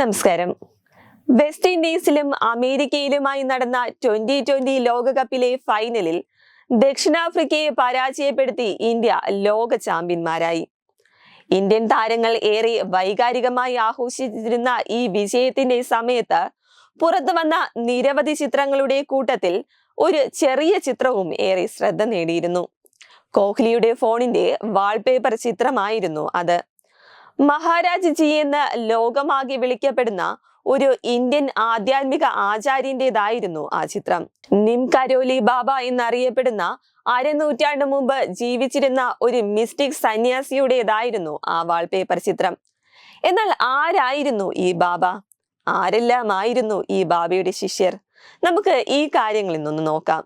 നമസ്കാരം. വെസ്റ്റ് ഇൻഡീസിലും അമേരിക്കയിലുമായി നടന്ന twenty twenty ലോകകപ്പിലെ ഫൈനലിൽ ദക്ഷിണാഫ്രിക്കയെ പരാജയപ്പെടുത്തി ഇന്ത്യ ലോക ചാമ്പ്യന്മാരായി. ഇന്ത്യൻ താരങ്ങൾ ഏറെ വൈകാരികമായി ആഘോഷിച്ചിരുന്ന ഈ വിജയത്തിന്റെ സമയത്ത് പുറത്തു വന്ന നിരവധി ചിത്രങ്ങളുടെ കൂട്ടത്തിൽ ഒരു ചെറിയ ചിത്രവും ഏറെ ശ്രദ്ധ നേടിയിരുന്നു. കോഹ്ലിയുടെ ഫോണിന്റെ വാൾപേപ്പർ ചിത്രമായിരുന്നു അത്. മഹാരാജ് ജി എന്ന് ലോകമാകെ വിളിക്കപ്പെടുന്ന ഒരു ഇന്ത്യൻ ആധ്യാത്മിക ആചാര്യന്റേതായിരുന്നു ആ ചിത്രം. നിം കരോലി ബാബ എന്നറിയപ്പെടുന്ന അരനൂറ്റാണ്ട് മുമ്പ് ജീവിച്ചിരുന്ന ഒരു മിസ്റ്റിക് സന്യാസിയുടേതായിരുന്നു ആ വാൾപേപ്പർ ചിത്രം. എന്നാൽ ആരായിരുന്നു ഈ ബാബ? ആരെല്ലാമായിരുന്നു ഈ ബാബയുടെ ശിഷ്യർ? നമുക്ക് ഈ കാര്യങ്ങളിൽ ഇന്നൊന്ന് നോക്കാം.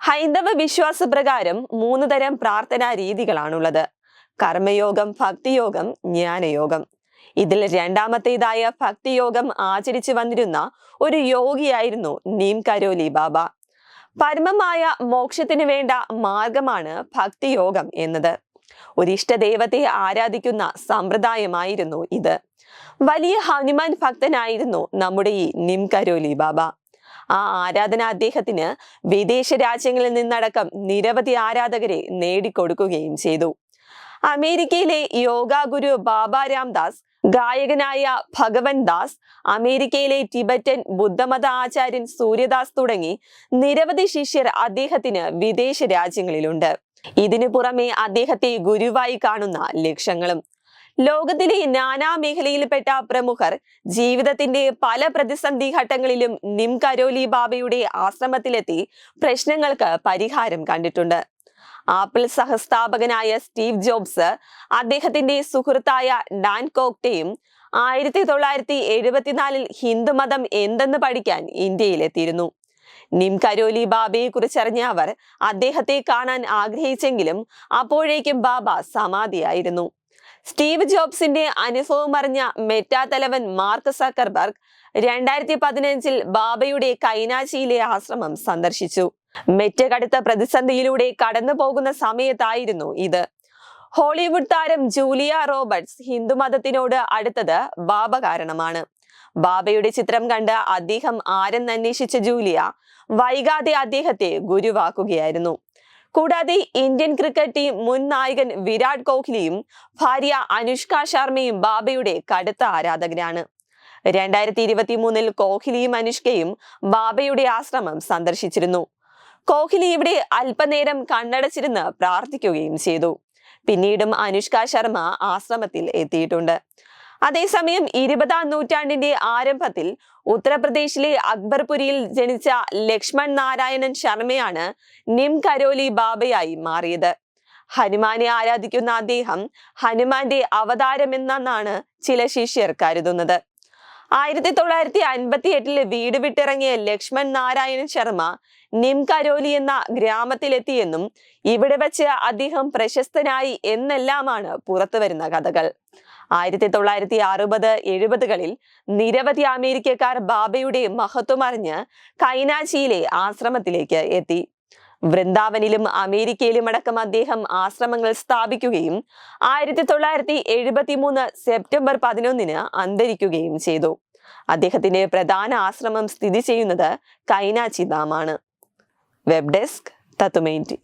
ഹൈന്ദവ വിശ്വാസ പ്രകാരം മൂന്ന് തരം പ്രാർത്ഥനാ രീതികളാണുള്ളത്. കർമ്മയോഗം ഭക്തിയോഗം ജ്ഞാനയോഗം. ഇതിൽ രണ്ടാമത്തേതായ ഭക്തിയോഗം ആചരിച്ചു വന്നിരുന്ന ഒരു യോഗിയായിരുന്നു നീം കരോലി ബാബ. പരമമായ മോക്ഷത്തിന് വേണ്ട മാർഗമാണ് ഭക്തിയോഗം എന്നത്. ഒരു ഇഷ്ടദൈവത്തെ ആരാധിക്കുന്ന സമ്പ്രദായമായിരുന്നു ഇത്. വലിയ ഹനുമാൻ ഭക്തനായിരുന്നു നമ്മുടെ ഈ നിം കരോലി ബാബ. ആ ആരാധന അദ്ദേഹത്തിന് വിദേശ രാജ്യങ്ങളിൽ നിന്നടക്കം നിരവധി ആരാധകരെ നേടിക്കൊടുക്കുകയും ചെയ്തു. അമേരിക്കയിലെ യോഗ ഗുരു ബാബ രാംദാസ് ഗായകനായ ഭഗവൻ ദാസ് അമേരിക്കയിലെ ടിബറ്റൻ ബുദ്ധമത ആചാര്യൻ സൂര്യദാസ് തുടങ്ങി നിരവധി ശിഷ്യർ അദ്ദേഹത്തിന് വിദേശ രാജ്യങ്ങളിലുണ്ട്. ഇതിനു പുറമെ അദ്ദേഹത്തെ ഗുരുവായി കാണുന്ന ലക്ഷങ്ങളും. ലോകത്തിലെ നാനാ മേഖലയിൽപ്പെട്ട പ്രമുഖർ ജീവിതത്തിന്റെ പല പ്രതിസന്ധി ഘട്ടങ്ങളിലും നിം കരോലി ബാബയുടെ ആശ്രമത്തിലെത്തി പ്രശ്നങ്ങൾക്ക് പരിഹാരം കണ്ടിട്ടുണ്ട്. ആപ്പിൾ സഹസ്ഥാപകനായ സ്റ്റീവ് ജോബ്സ് അദ്ദേഹത്തിന്റെ സുഹൃത്തായ ഡാൻ കോക്ടെയും ആയിരത്തി തൊള്ളായിരത്തി എഴുപത്തിനാലിൽ ഹിന്ദുമതം എന്തെന്ന് പഠിക്കാൻ ഇന്ത്യയിലെത്തിയിരുന്നു. നിം കരോലി ബാബയെ കുറിച്ചറിഞ്ഞ അവർ അദ്ദേഹത്തെ കാണാൻ ആഗ്രഹിച്ചെങ്കിലും അപ്പോഴേക്കും ബാബ സമാധിയായിരുന്നു. സ്റ്റീവ് ജോബ്സിന്റെ അനുഭവം അറിഞ്ഞ മെറ്റാ തലവൻ മാർക്ക് സക്കർബർഗ് രണ്ടായിരത്തി പതിനഞ്ചിൽ ബാബയുടെ കൈനാശിയിലെ ആശ്രമം സന്ദർശിച്ചു. മെറ്റ കടുത്ത പ്രതിസന്ധിയിലൂടെ കടന്നു പോകുന്ന സമയത്തായിരുന്നു ഇത്. ഹോളിവുഡ് താരം ജൂലിയ റോബർട്സ് ഹിന്ദുമതത്തിനോട് അടുത്തത് ബാബ കാരണമാണ്. ബാബയുടെ ചിത്രം കണ്ട് അദ്ദേഹം ആരെന്ന് അന്വേഷിച്ച ജൂലിയ വൈകാതെ അദ്ദേഹത്തെ ഗുരുവാക്കുകയായിരുന്നു. കൂടാതെ ഇന്ത്യൻ ക്രിക്കറ്റ് ടീം മുൻ നായകൻ വിരാട് കോഹ്ലിയും ഭാര്യ അനുഷ്ക ശർമ്മയും ബാബയുടെ കടുത്ത ആരാധകരാണ്. രണ്ടായിരത്തി ഇരുപത്തി മൂന്നിൽ കോഹ്ലിയും അനുഷ്കയും ബാബയുടെ ആശ്രമം സന്ദർശിച്ചിരുന്നു. കോഹ്ലി ഇവിടെ അല്പനേരം കണ്ണടച്ചിരുന്ന് പ്രാർത്ഥിക്കുകയും ചെയ്തു. പിന്നീടും അനുഷ്ക ശർമ്മ ആശ്രമത്തിൽ എത്തിയിട്ടുണ്ട്. അതേസമയം ഇരുപതാം നൂറ്റാണ്ടിന്റെ ആരംഭത്തിൽ ഉത്തർപ്രദേശിലെ അക്ബർപുരിയിൽ ജനിച്ച ലക്ഷ്മൺ നാരായണൻ ശർമ്മയാണ് നിം കരോലി ബാബയായി മാറിയത്. ഹനുമാനെ ആരാധിക്കുന്ന അദ്ദേഹം ഹനുമാന്റെ അവതാരമെന്നാണ് ചില ശിഷ്യർ കരുതുന്നത്. ആയിരത്തി തൊള്ളായിരത്തി അൻപത്തി എട്ടിൽ വീട് വിട്ടിറങ്ങിയ ലക്ഷ്മൺ നാരായണൻ ശർമ്മ നിംകരോലി എന്ന ഗ്രാമത്തിലെത്തിയെന്നും ഇവിടെ വെച്ച് അദ്ദേഹം പ്രശസ്തനായി എന്നെല്ലാമാണ് പുറത്തു വരുന്ന കഥകൾ. ആയിരത്തി തൊള്ളായിരത്തി അറുപത് എഴുപതുകളിൽ നിരവധി അമേരിക്കക്കാർ ബാബയുടെ മഹത്വം അറിഞ്ഞ് കൈനാച്ചിയിലെ ആശ്രമത്തിലേക്ക് എത്തി. വൃന്ദാവനിലും അമേരിക്കയിലും അടക്കം അദ്ദേഹം ആശ്രമങ്ങൾ സ്ഥാപിക്കുകയും ആയിരത്തി തൊള്ളായിരത്തി എഴുപത്തി മൂന്ന് സെപ്റ്റംബർ പതിനൊന്നിന് അന്തരിക്കുകയും ചെയ്തു. അദ്ദേഹത്തിന്റെ പ്രധാന ആശ്രമം സ്ഥിതി ചെയ്യുന്നത് കൈനാച്ചി ധാമാണ് വെബ് ഡെസ്ക് തത്തുമൈന്റി